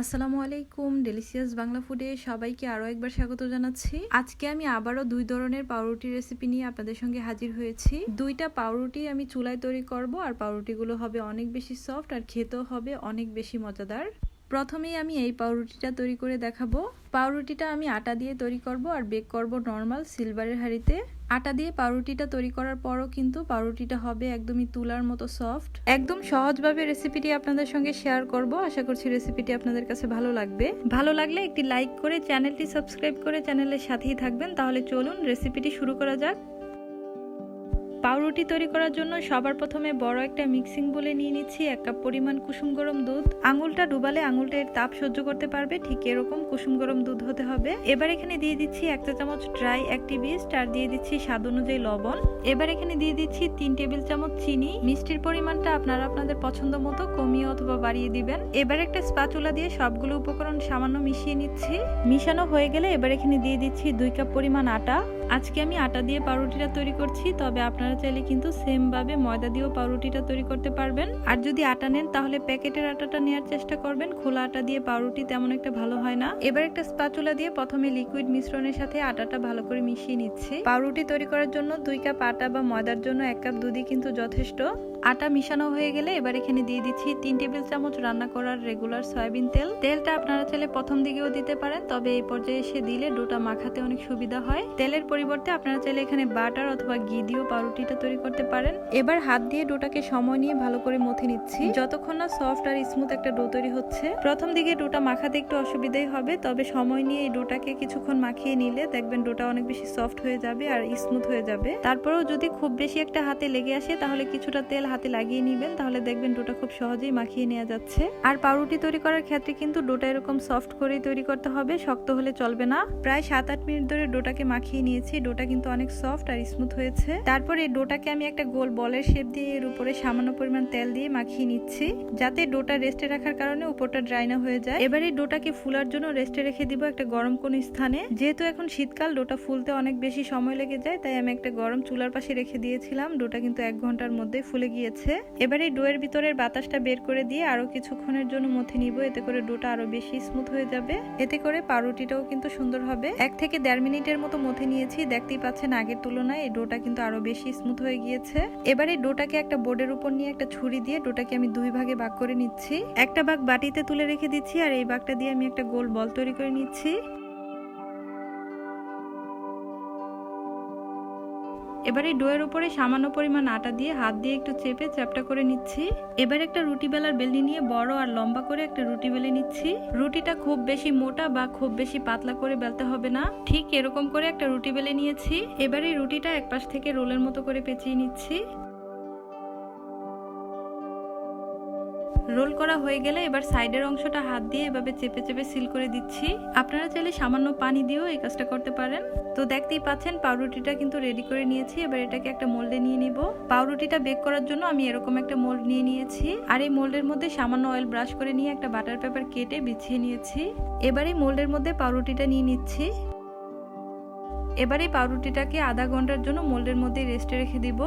আসসালামু আলাইকুম ডেলিসিয়াস বাংলা ফুডে সবাইকে আরও একবার স্বাগত জানাচ্ছি। আজকে আমি আবারও দুই ধরনের পাউরুটি রেসিপি নিয়ে আপনাদের সঙ্গে হাজির হয়েছি। দুইটা পাউরুটি আমি চুলায় তৈরি করব, আর পাউরুটিগুলো হবে অনেক বেশি সফট আর খেতেও হবে অনেক বেশি মজাদার। প্রথমেই আমি এই পাউরুটিটা তৈরি করে দেখাবো। পাউরুটিটা আমি আটা দিয়ে তৈরি করব আর বেক করব নর্মাল সিলভারের হাঁড়িতে। আটা দিয়ে পাউরুটিটা তৈরি করার পরও কিন্তু পাউরুটিটা হবে একদমই তুলার মতো সফট। একদম সহজভাবে রেসিপিটি আপনাদের সঙ্গে শেয়ার করব। আশা করছি রেসিপিটি আপনাদের কাছে ভালো লাগবে। ভালো লাগলে একটি লাইক করে চ্যানেলটি সাবস্ক্রাইব করে চ্যানেলের সাথেই থাকবেন। তাহলে চলুন রেসিপিটি শুরু করা যাক। পাউরুটি তৈরি করার জন্য সবার প্রথমে বড় একটা মিক্সিং বলে নিয়ে নিচ্ছি, এক কাপ পরিমাণ কুসুম গরম দুধ। আঙুলটা ডুবালে আঙুলটা এর তাপ সহ্য করতে পারবে, ঠিক এরকম কুসুম গরম দুধ হতে হবে। এবার এখানে দিয়ে দিচ্ছি এক চা চামচ ড্রাই অ্যাক্টিভিস্ট আর দিয়ে দিচ্ছি স্বাদ অনুযায়ী লবণ। এবার এখানে দিয়ে দিচ্ছি তিন টেবিল চামচ চিনি। মিষ্টির পরিমাণটা আপনারা আপনাদের পছন্দ মতো কমিয়ে অথবা বাড়িয়ে দিবেন। এবার একটা স্পাচুলা দিয়ে সবগুলো উপকরণ সামান্য মিশিয়ে নিচ্ছি। মিশানো হয়ে গেলে এবার এখানে দিয়ে দিচ্ছি দুই কাপ পরিমাণ আটা। আজকে আমি আটা দিয়ে পাউরুটিটা তৈরি করছি, তবে আপনারা চাইলে কিন্তু সেমভাবে ময়দা দিয়েও পাউরুটিটা তৈরি করতে পারবেন। আর যদি আটা নেন, তাহলে প্যাকেটের আটাটা নেওয়ার চেষ্টা করবেন। খোলা আটা দিয়ে পাউরুটি তেমন একটা ভালো হয় না। এবার একটা স্পাচুলা দিয়ে প্রথমে লিকুইড মিশ্রণের সাথে আটাটা ভালো করে মিশিয়ে নিচ্ছি। পাউরুটি তৈরি করার জন্য দুই কাপ আটা বা ময়দার জন্য এক কাপ দুধই কিন্তু যথেষ্ট। আটা মিশানো হয়ে গেলে এবার এখানে দিয়ে দিচ্ছি তিন টেবিল চামচ রান্না করার রেগুলার সয়াবিন তেল। তেলটা আপনারা চাইলে প্রথম দিকেও দিতে পারেন, তবে এই পর্যায়ে এসে দিলে ডোটা মাখাতে অনেক সুবিধা হয়। তেলের পরিবর্তে আপনারা চাইলে এখানে বাটার অথবা ঘি দিয়েও পাউরুটিটা তৈরি করতে পারেন। এবার হাত দিয়ে ডোটাকে সময় নিয়ে ভালো করে মথে নিচ্ছি। যতক্ষণ না সফট আর স্মুথ একটা ডো তৈরি হচ্ছে, প্রথম দিকে ডোটা মাখাতে একটু অসুবিধাই হবে, তবে সময় নিয়ে এই ডোটাকে কিছুক্ষণ মাখিয়ে নিলে দেখবেন ডোটা অনেক বেশি সফট হয়ে যাবে আর স্মুথ হয়ে যাবে। তারপরেও যদি খুব বেশি একটা হাতে লেগে আসে, তাহলে কিছুটা তেল হাতে লাগিয়ে নিবেন, তাহলে দেখবেন ডোটা খুব সহজেই মাখিয়ে নেওয়া যাচ্ছে। আর পাউরুটি তৈরি করার ক্ষেত্রে কিন্তু ডোটা এরকম সফট করেই তৈরি করতে হবে, শক্ত হলে চলবে না। প্রায় সাত আট মিনিট ধরে ডোটাকে মাখিয়ে নিয়েছি, ডোটা কিন্তু অনেক সফট আর স্মুথ হয়েছে। তারপর এই ডোটাকে আমি একটা গোল বলের শেপ দিয়ে এর উপরে সামান্য পরিমাণ তেল দিয়ে মাখিয়ে নিচ্ছি, যাতে ডোটা রেস্টে রাখার কারণে উপরটা ড্রাই না হয়ে যায়। এবার এই ডোটাকে ফুলার জন্য রেস্টে রেখে দিব একটা গরম কোন স্থানে। যেহেতু এখন শীতকাল, ডোটা ফুলতে অনেক বেশি সময় লেগে যায়, তাই আমি একটা গরম চুলার পাশে রেখে দিয়েছিলাম। ডোটা কিন্তু এক ঘণ্টার মধ্যে ফুলে গিয়েছে। এবার এই ডোয়ের ভিতরের বাতাসটা বের করে দিয়ে আরও কিছুক্ষণের জন্য মথে নিব। এতে করে ডোটা আরও বেশি স্মুথ হয়ে যাবে। এতে করে পাউরুটিটাও কিন্তু সুন্দর হবে। এক থেকে দেড় মিনিটের মতো মথে নিয়েছি। দেখতেই পাচ্ছেন আগের তুলনায় এই ডোটা কিন্তু আরও বেশি স্মুথ হয়ে গিয়েছে। এবার এই ডোটাকে একটা বোর্ডের উপর নিয়ে একটা ছুরি দিয়ে ডোটাকে আমি দুই ভাগে ভাগ করে নিচ্ছি। একটা ভাগ বাটিতে তুলে রেখে দিচ্ছি আর এই ভাগটা দিয়ে আমি একটা গোল বল তৈরি করে নিচ্ছি। এবার এই ডোয়ের উপরে সামান্য পরিমাণ আটা দিয়ে হাত দিয়ে একটু চেপে চ্যাপটা করে নিচ্ছি। এবার একটা রুটি বেলার বেলনি নিয়ে বড় আর লম্বা করে একটা রুটি বেলে নিচ্ছি। রুটিটা খুব বেশি মোটা বা খুব বেশি পাতলা করে বেলতে হবে না। ঠিক এরকম করে একটা রুটি বেলে নিয়েছি। এবার এই রুটিটা এক পাশ থেকে রোলের মতো করে পেঁচিয়ে নিচ্ছি। রোল করা হয়ে গেলে এবার সাইডের অংশটা হাত দিয়ে এভাবে চেপে চেপে সিল করে দিচ্ছি। আপনারা চাইলে সামান্য পানি দিয়েও এই কাজটা করতে পারেন। তো দেখতেই পাচ্ছেন, পাউরুটিটা কিন্তু রেডি করে নিয়েছি। এবার এটাকে একটা মোল্ডে নিয়ে নিব। পাউরুটিটা বেক করার জন্য আমি এরকম একটা মোল্ড নিয়ে নিয়েছি। আর এই মোল্ডের মধ্যে সামান্য অয়েল ব্রাশ করে নিয়ে একটা বাটার পেপার কেটে বিছিয়ে নিয়েছি। এবার এই মোল্ডের মধ্যে পাউরুটিটা নিয়ে নিচ্ছি। এবার এই পাউরুটিটাকে আধা ঘণ্টার জন্য মোল্ডের মধ্যে রেস্টে রেখে দিব।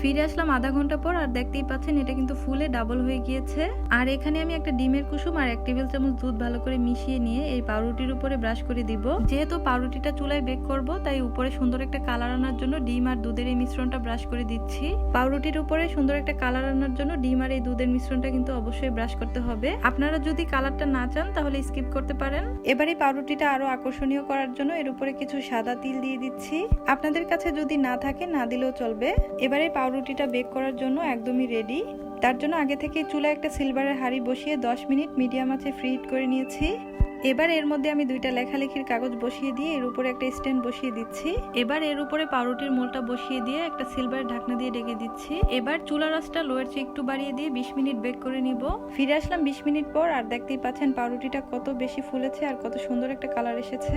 ফিরে আসলাম আধা ঘণ্টা পর, আর দেখতেই পাচ্ছেন এটা কিন্তু ফুলে ডাবল হয়ে গিয়েছে। আর এখানে আমি একটা ডিমের কুসুম আর এক টেবিল চামচ দুধ ভালো করে মিশিয়ে নিয়ে এই পাউরুটির উপরে ব্রাশ করে দিব। যেহেতু পাউরুটিটা চুলায় বেক করব, তাই উপরে সুন্দর একটা কালার আনার জন্য ডিম আর দুধের এই মিশ্রণটা ব্রাশ করে দিচ্ছি। পাউরুটির উপরে সুন্দর একটা কালার আনার জন্য ডিম আর এই দুধের মিশ্রণটা কিন্তু অবশ্যই ব্রাশ করতে হবে। আপনারা যদি কালারটা না চান, তাহলে স্কিপ করতে পারেন। এবার পাউরুটিটা আরও আকর্ষণীয় করার জন্য এর উপরে কিছু সাদা তিল দিয়ে দিচ্ছি। আপনাদের কাছে যদি না থাকে, না দিলেও চলবে। এবারে পাউরুটিটা বেক করার জন্য একদমই রেডি তার জন্য আগে থেকে চুলায় একটা সিলভারের হাঁড়ি বসিয়ে 10 মিনিট মিডিয়াম আছে ফ্রি হিট করে নিয়েছি। এবার এর মধ্যে আমি দুইটা লেখালেখির কাগজ বসিয়ে দিয়ে এর উপরে একটা স্ট্যান্ড বসিয়ে দিচ্ছি। এবার এর উপরে পাউরুটির মোলটা বসিয়ে দিয়ে একটা সিলভারের ঢাকনা দিয়ে ডেকে দিচ্ছি। এবার চুলা রসটা লোয়ের চেয়ে একটু বাড়িয়ে দিয়ে বিশ মিনিট বেক করে নিব। ফিরে আসলাম বিশ মিনিট পর আর দেখতেই পাচ্ছেন পাউরুটিটা কত বেশি ফুলেছে আর কত সুন্দর একটা কালার এসেছে।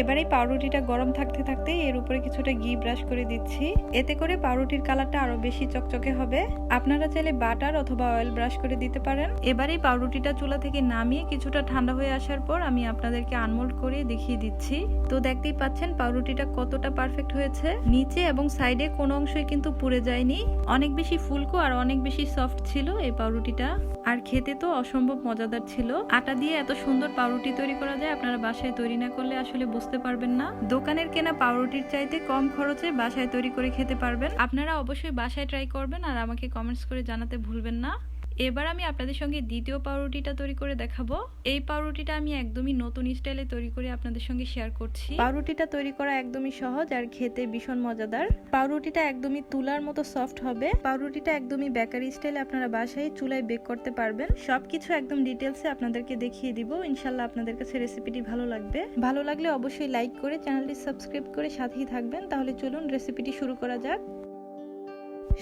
এবার এই পাউরুটিটা গরম থাকতে থাকতে এর উপরে কিছুটা ঘি ব্রাশ করে দিচ্ছি। এতে করে পাউরুটির কালারটা আরও বেশি চকচকে হবে। আপনারা চাইলে বাটার অথবা অয়েল ব্রাশ করে দিতে পারেন। এবার এই পাউরুটিটা চুলা থেকে নামিয়ে কিছুটা ঠান্ডা হয়ে আসার পর পর আমি আপনাদেরকে আনমোল্ড করে দেখিয়ে দিচ্ছি। তো দেখতেই পাচ্ছেন, পাউরুটিটা কতটা পারফেক্ট হয়েছে। নিচে এবং সাইডে কোনো অংশই কিন্তু পুড়ে যায়নি। অনেক বেশি ফুলকো আর অনেক বেশি সফট ছিল এই পাউরুটিটা। আর খেতে তো অসম্ভব মজাদার ছিল। আটা দিয়ে এত সুন্দর পাউরুটি তৈরি করা যায়, আপনারা বাসায় তৈরি না করলে আসলে বুঝতে পারবেন না। দোকানের কেনা পাউরুটির চাইতে কম খরচে বাসায় তৈরি করে খেতে পারবেন। আপনারা অবশ্যই বাসায় ট্রাই করবেন আর আমাকে কমেন্টস করে জানাতে ভুলবেন না। এবার আমি আপনাদের সঙ্গে দ্বিতীয় পাউরুটিটা তৈরি করে দেখাবো। এই পাউরুটিটা আমি একদমই নতুন স্টাইলে তৈরি করে আপনাদের সঙ্গে শেয়ার করছি। পাউরুটিটা তৈরি করা একদমই সহজ আর খেতে ভীষণ মজাদার। পাউরুটিটা একদমই তুলার মতো সফট হবে। পাউরুটিটা একদমই বেকারি স্টাইলে আপনারা বাসায় চুলায় বেক করতে পারবেন। সবকিছু একদম ডিটেলসে আপনাদেরকে দেখিয়ে দিব। ইনশাল্লাহ আপনাদের কাছে রেসিপিটি ভালো লাগবে। ভালো লাগলে অবশ্যই লাইক করে চ্যানেলটি সাবস্ক্রাইব করে সাথেই থাকবেন। তাহলে চলুন রেসিপিটি শুরু করা যাক।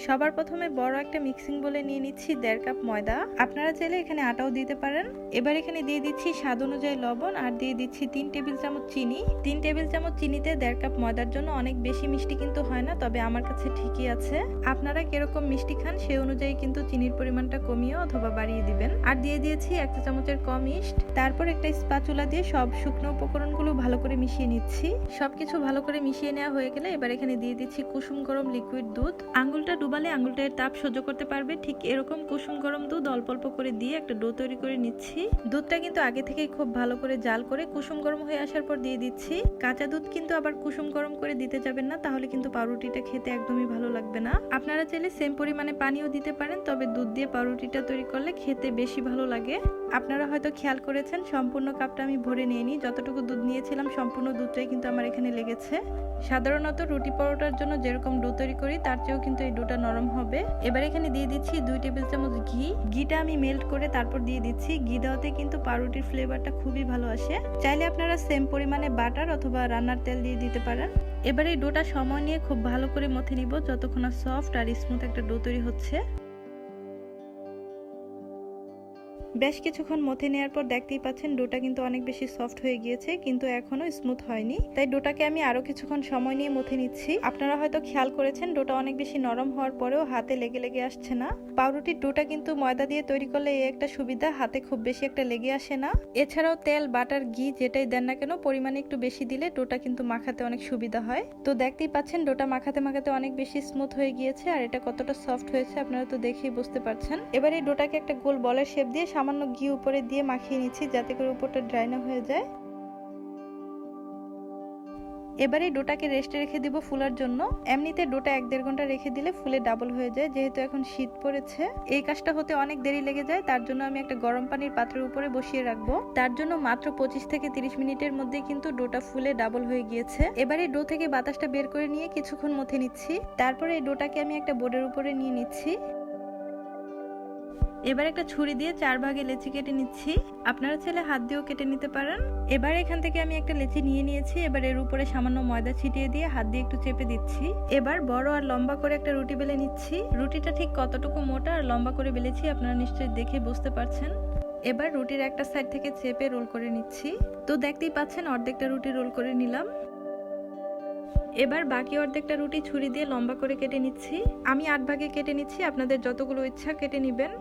সবার প্রথমে বড় একটা মিক্সিং বলে নিয়ে নিচ্ছি দেড় কাপ ময়দা। আপনারা চাইলে এখানে আটাও দিতে পারেন। এবার এখানে দিয়ে দিচ্ছি স্বাদ অনুযায়ী লবণ আর দিয়ে দিচ্ছি তিন টেবিল চামচ চিনি। তিন টেবিল চামচ চিনিতে দেড় কাপ ময়দার জন্য অনেক বেশি মিষ্টি কিন্তু হয় না, তবে আমার কাছে ঠিকই আছে। আপনারা কীরকম মিষ্টি খান সেই অনুযায়ী কিন্তু চিনির পরিমাণটা কমিয়ে অথবা বাড়িয়ে দিবেন। আর দিয়ে দিয়েছি একটা চামচের কম ইস্ট। তারপর একটা স্পাচুলা দিয়ে সব শুকনো উপকরণগুলো ভালো করে মিশিয়ে নিচ্ছি। সবকিছু ভালো করে মিশিয়ে নেওয়া হয়ে গেলে এবার এখানে দিয়ে দিচ্ছি কুসুম গরম লিকুইড দুধ। আঙ্গুলটা ডুবালে আঙুলটা তাপ সহ্য করতে পারবে। ঠিক এরকম কুসুম গরম দুধ অল্প অল্প করে দিয়ে একটা ডো তৈরি করে নিচ্ছি। দুধটা কিন্তু আগে থেকেই খুব ভালো করে জাল করে কুসুম গরম হয়ে আসার পর দিয়ে দিচ্ছি। কাঁচা দুধ কিন্তু আবার কুসুম গরম করে দিতে যাবেন না, তাহলে কিন্তু পাউরুটিটা খেতে একদমই ভালো লাগবে না। আপনারা চাইলে সেম পরিমাণে পানিও দিতে পারেন, তবে দুধ দিয়ে পাউরুটিটা তৈরি করলে খেতে বেশি ভালো লাগে। আপনারা হয়তো খেয়াল করেছেন, সম্পূর্ণ কাপটা আমি ভরে নিয়ে নিই যতটুকু দুধ নিয়েছিলাম, সম্পূর্ণ দুধটাই কিন্তু আমার এখানে লেগেছে। সাধারণত রুটি পরোটার জন্য যেরকম ডো তৈরি করি, তার চেয়েও কিন্তু এই ডোটা নরম হবে। এবার এখানে দিয়ে দিচ্ছি দুই টেবিল চামচ ঘি। ঘিটা আমি মেল্ট করে তারপর দিয়ে দিচ্ছি। ঘি দেওয়াতে কিন্তু পাউরুটির ফ্লেভারটা খুবই ভালো আসে। চাইলে আপনারা সেম পরিমাণে বাটার অথবা রান্নার তেল দিয়ে দিতে পারেন। এবার এই ডোটা সময় নিয়ে খুব ভালো করে মথে নিব, যতক্ষণ সফট আর স্মুথ একটা ডো তৈরি হচ্ছে। বেশ কিছুক্ষণ মথে নেওয়ার পর দেখতেই পাচ্ছেন ডোটা কিন্তু অনেক বেশি সফট হয়ে গিয়েছে, কিন্তু এখনও স্মুথ হয়নি। তাই ডোটাকে আমি আরও কিছুক্ষণ সময় নিয়ে মথে নিচ্ছি। আপনারা হয়তো খেয়াল করেছেন, ডোটা অনেক বেশি নরম হওয়ার পরেও হাতে লেগে লেগে আসছে না। পাউরুটির ডোটা কিন্তু ময়দা দিয়ে তৈরি করলে এই একটা সুবিধা, হাতে খুব বেশি একটা লেগে আসে না। এছাড়াও তেল, বাটার, ঘি যেটাই দেন না কেন, পরিমাণে একটু বেশি দিলে ডোটা কিন্তু মাখাতে অনেক সুবিধা হয়। তো দেখতেই পাচ্ছেন, ডোটা মাখাতে মাখাতে অনেক বেশি স্মুথ হয়ে গিয়েছে, আর এটা কতটা সফট হয়েছে আপনারা তো দেখেই বুঝতে পারছেন। এবার এই ডোটাকে একটা গোল বলের শেপ দিয়ে সামান্য ঘি উপরে দিয়ে মাখিয়ে নিচ্ছি, যাতে করে উপরটা ড্রাই না হয়ে যায়। এবারে ডোটাকে রেস্টে রেখে দিব ফুলার জন্য। এমনিতে ডোটা এক দেড় ঘণ্টা রেখে দিলে ফুলে ডাবল হয়ে যায়, যেহেতু এখন শীত পড়েছে। এই কাজটা হতে অনেক দেরি লেগে যায়, তার জন্য আমি একটা গরম পানির পাত্রের উপরে বসিয়ে রাখব। তার জন্য মাত্র পঁচিশ থেকে তিরিশ মিনিটের মধ্যে কিন্তু ডোটা ফুলে ডাবল হয়ে গিয়েছে। এবারে ডো থেকে বাতাসটা বের করে নিয়ে কিছুক্ষণ মথে নিচ্ছি। তারপরে এই ডোটাকে আমি একটা বোর্ডের উপরে নিয়ে নিচ্ছি। এবার একটা ছুরি দিয়ে চার ভাগে লেচি কেটে নিচ্ছি। আপনারা ছেলে হাত দিয়েও কেটে নিতে পারেন। এবার এখান থেকে আমি একটা লেচি নিয়ে নিয়েছি। এবার এর উপরে সামান্য ময়দা ছিটিয়ে দিয়ে হাত দিয়ে একটু চেপে দিচ্ছি। এবার বড় আর লম্বা করে একটা রুটি বেলে নিচ্ছি। রুটিটা ঠিক কতটুকু মোটা আর লম্বা করে বেলেছি আপনারা নিশ্চয়ই দেখে বুঝতে পারছেন। এবার রুটির একটা সাইড থেকে চেপে রোল করে নিচ্ছি। তো দেখতেই পাচ্ছেন অর্ধেকটা রুটি রোল করে নিলাম। এবার বাকি অর্ধেকটা রুটি ছুরি দিয়ে লম্বা করে কেটে নিচ্ছি। আমি আট ভাগে কেটে নিচ্ছি। আপনাদের যতগুলো ইচ্ছা কেটে নেবেন।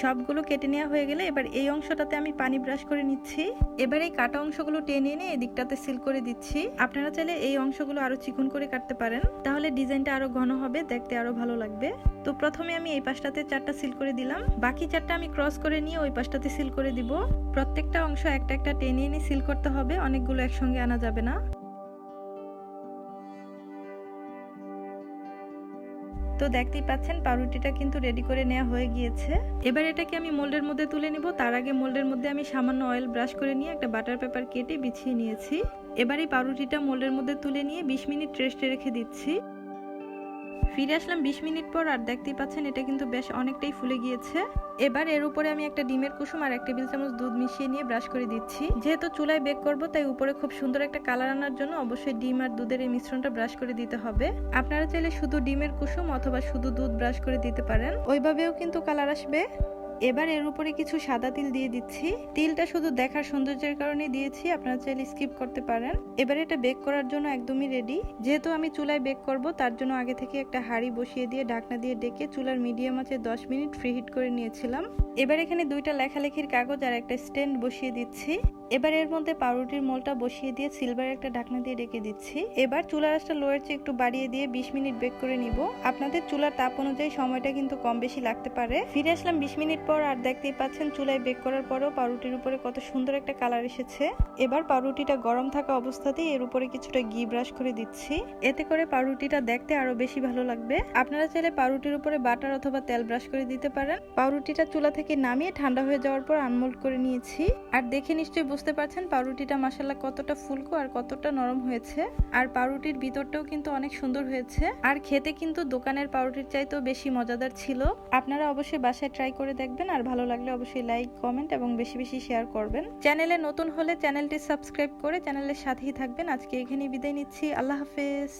সবগুলো কেটে নেওয়া হয়ে গেলে এবার এই অংশটাতে আমি পানি ব্রাশ করে নিচ্ছি। এবার এই কাটা অংশগুলো টেনে এনে এই দিকটাতে সিল করে দিচ্ছি। আপনারা চাইলে এই অংশগুলো আরও চিকন করে কাটতে পারেন। তাহলে ডিজাইনটা আরও ঘন হবে, দেখতে আরও ভালো লাগবে। তো প্রথমে আমি এই পাশটাতে চারটা সিল করে দিলাম। বাকি চারটা আমি ক্রস করে নিয়ে ওই পাশটাতে সিল করে দিব। প্রত্যেকটা অংশ একটা একটা টেনে এনে সিল করতে হবে, অনেকগুলো একসঙ্গে আনা যাবে না। তো দেখতেই পাচ্ছেন, পাউরুটিটা কিন্তু রেডি করে নেওয়া হয়ে গিয়েছে। এবার এটাকে আমি মোল্ডের মধ্যে তুলে নিব। তার আগে মোল্ডের মধ্যে আমি সামান্য অয়েল ব্রাশ করে নিয়ে একটা বাটার পেপার কেটে বিছিয়ে নিয়েছি। এবার এই পাউরুটিটা মোল্ডের মধ্যে তুলে নিয়ে বিশ মিনিট রেস্টে রেখে দিচ্ছি। ফিরে আসলাম বিশ মিনিট পর আর দেখতেই পাচ্ছেন এটা কিন্তু বেশ অনেকটাই ফুলে গিয়েছে। এবার এর উপরে আমি একটা ডিমের কুসুম আর এক টেবিল চামচ দুধ মিশিয়ে নিয়ে ব্রাশ করে দিচ্ছি। যেহেতু চুলায় বেক করব, তাই উপরে খুব সুন্দর একটা কালার আনার জন্য অবশ্যই ডিম আর দুধের এই মিশ্রণটা ব্রাশ করে দিতে হবে। আপনারা চাইলে শুধু ডিমের কুসুম অথবা শুধু দুধ ব্রাশ করে দিতে পারেন। ওইভাবেও কিন্তু কালার আসবে। এবার এর উপরে কিছু সাদা তিল দিয়ে দিচ্ছি। তিলটা শুধু দেখার সৌন্দর্যের কারণে দিয়েছি, আপনারা চাইলে স্কিপ করতে পারেন। এবার এটা বেক করার জন্য একদমই রেডি যেহেতু আমি চুলায় বেক করব, তার জন্য আগে থেকে একটা হাঁড়ি বসিয়ে দিয়ে ঢাকনা দিয়ে ডেকে চুলার মিডিয়াম আছে দশ মিনিট ফ্রি হিট করে নিয়েছিলাম। এবার এখানে দুইটা লেখালেখির কাগজ আর একটা স্ট্যান্ড বসিয়ে দিচ্ছি। এবার এর মধ্যে পাউরুটির মোলটা বসিয়ে দিয়ে সিলভার একটা ঢাকনা দিয়ে রেখে দিচ্ছি। এবার চুলার আঁচটা লোয়ের চেয়ে একটু বাড়িয়ে দিয়ে বিশ মিনিট বেক করে নিব। আপনাদের চুলার তাপ অনুযায়ী সময়টা কিন্তু কম বেশি লাগতে পারে। ফিরে আসলাম বিশ মিনিট পর আর দেখতেই পাচ্ছেন, চুলায় বেক করার পরেও পাউরুটির উপরে কত সুন্দর একটা কালার এসেছে। এবার পাউরুটিটা গরম থাকা অবস্থাতেই এর উপরে কিছুটা ঘি ব্রাশ করে দিচ্ছি। এতে করে পাউরুটিটা দেখতে আরও বেশি ভালো লাগবে। আপনারা চাইলে পাউরুটির উপরে বাটার অথবা তেল ব্রাশ করে দিতে পারেন। পাউরুটিটা চুলা থেকে নামিয়ে ঠান্ডা হয়ে যাওয়ার পর আনমোল্ড করে নিয়েছি। আর দেখে নিশ্চয়ই বুঝতে পারছেন পাউরুটিটা মাসাল্লাহ কতটা ফুলকো আর কতটা নরম হয়েছে। আর পাউরুটির ভিতরটাও কিন্তু অনেক সুন্দর হয়েছে। আর খেতে কিন্তু দোকানের পাউরুটির চাইতেও বেশি মজাদার ছিল। আপনারা অবশ্যই বাসায় ট্রাই করে দেখবেন। আর ভালো লাগলে অবশ্যই লাইক, কমেন্ট এবং বেশি বেশি শেয়ার করবেন। চ্যানেলে নতুন হলে চ্যানেলটি সাবস্ক্রাইব করে চ্যানেলের সাথেই থাকবেন। আজকে এখানেই বিদায় নিচ্ছি। আল্লাহ হাফেজ।